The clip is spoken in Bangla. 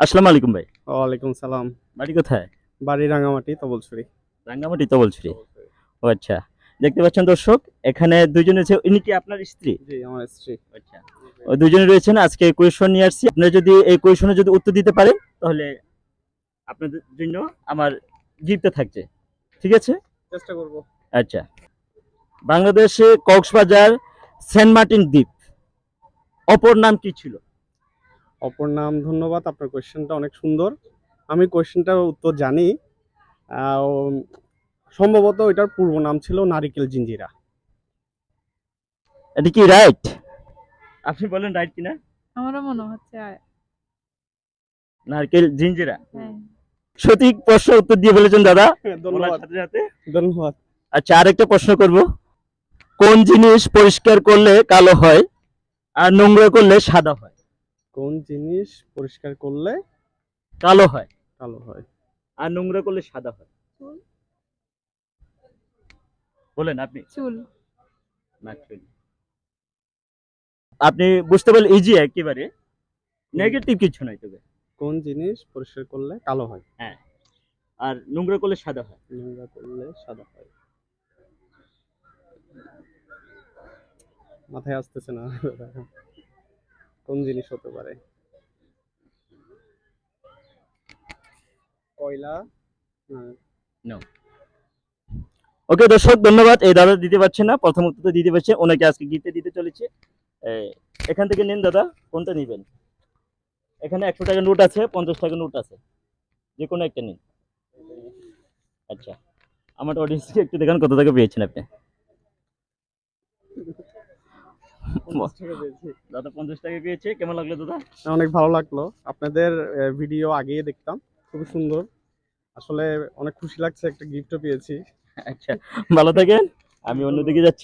আসসালামু আলাইকুম ভাই। ওয়ালাইকুম সালাম। বাড়ি কোথায়? বাড়ি রাঙামাটি তবলছড়ি। রাঙ্গামাটি তবলছড়ি। ও আচ্ছা দেখতে পাচ্ছেন দর্শক এখানে দুজন আছে ইনি কি আপনার স্ত্রী? জি আমার স্ত্রী। আচ্ছা ওই দুজনে রয়েছেন আজকে কোয়েশন নিয়ে আসছি। আপনারা যদি এই কোয়েশনে যদি উত্তর দিতে পারেন তাহলে আপনাদের জন্য আমার গিফটে থাকছে। ঠিক আছে? চেষ্টা করব। আচ্ছা বাংলাদেশে কক্সবাজার সেন্ট মার্টিন দ্বীপ অপর নাম কি ছিল? অপর নাম ধন্যবাদ আপনার কোয়েশ্চেনটা অনেক সুন্দর। আমি কোয়েশ্চেনটার উত্তর জানি। সম্ভবত এটার পূর্ব নাম ছিল নারিকেল জিঞ্জিরা। এটা কি রাইট আপনি বলেন রাইট কিনা? আমারও মনে হচ্ছে নারকেল জিঞ্জিরা। হ্যাঁ। সঠিক প্রশ্ন উত্তর দিয়ে বলেছেন দাদা। ধন্যবাদ। ধন্যবাদ। আচ্ছা আরেকটা প্রশ্ন করব। কোন জিনিস পরিষ্কার করলে কালো হয় আর নোংরা করলে সাদা হয়? কোন জিনিস পরিষ্কার করলে কালো হয়? কালো হয়? আর নোংরা করলে সাদা হয়? বলেন আপনি। চুল। না চুল। আপনি বুঝতে পারলে ইজি একেবারে নেগেটিভ কিছু নয় তবে। কোন জিনিস পরিষ্কার করলে কালো হয়? হ্যাঁ। আর নোংরা করলে সাদা হয়? নোংরা করলে সাদা হয়। মাথায় আসতেছে না। কোন জিনিস হতে পারে? কয়লা? না, ওকে দর্শক ধন্যবাদ। এই দাদা দিতে পারছে না। প্রথম উত্তর তো দিতে পারছে। ওনাকে আজকে গিফটে দিতে চলেছে। এখান থেকে নিন দাদা। কোনটা নেবেন? এখানে একশো টাকা নোট আছে পঞ্চাশ টাকা নোট আছে। যে কোনো একটা নিন। আচ্ছা। আমার অডিয়েন্সকে একটু দেখান কত টাকা পেয়েছেন আপনি। দাদা পঞ্চাশ টাকা পেয়েছে। কেমন লাগল দাদা? অনেক ভালো লাগল। আপনাদের ভিডিও আগেই দেখতাম। খুবই সুন্দর। আসলে অনেক খুশি লাগছে একটা গিফটও পেয়েছি। আচ্ছা ভালো থাকেন। আমি অন্যদিকে যাচ্ছি।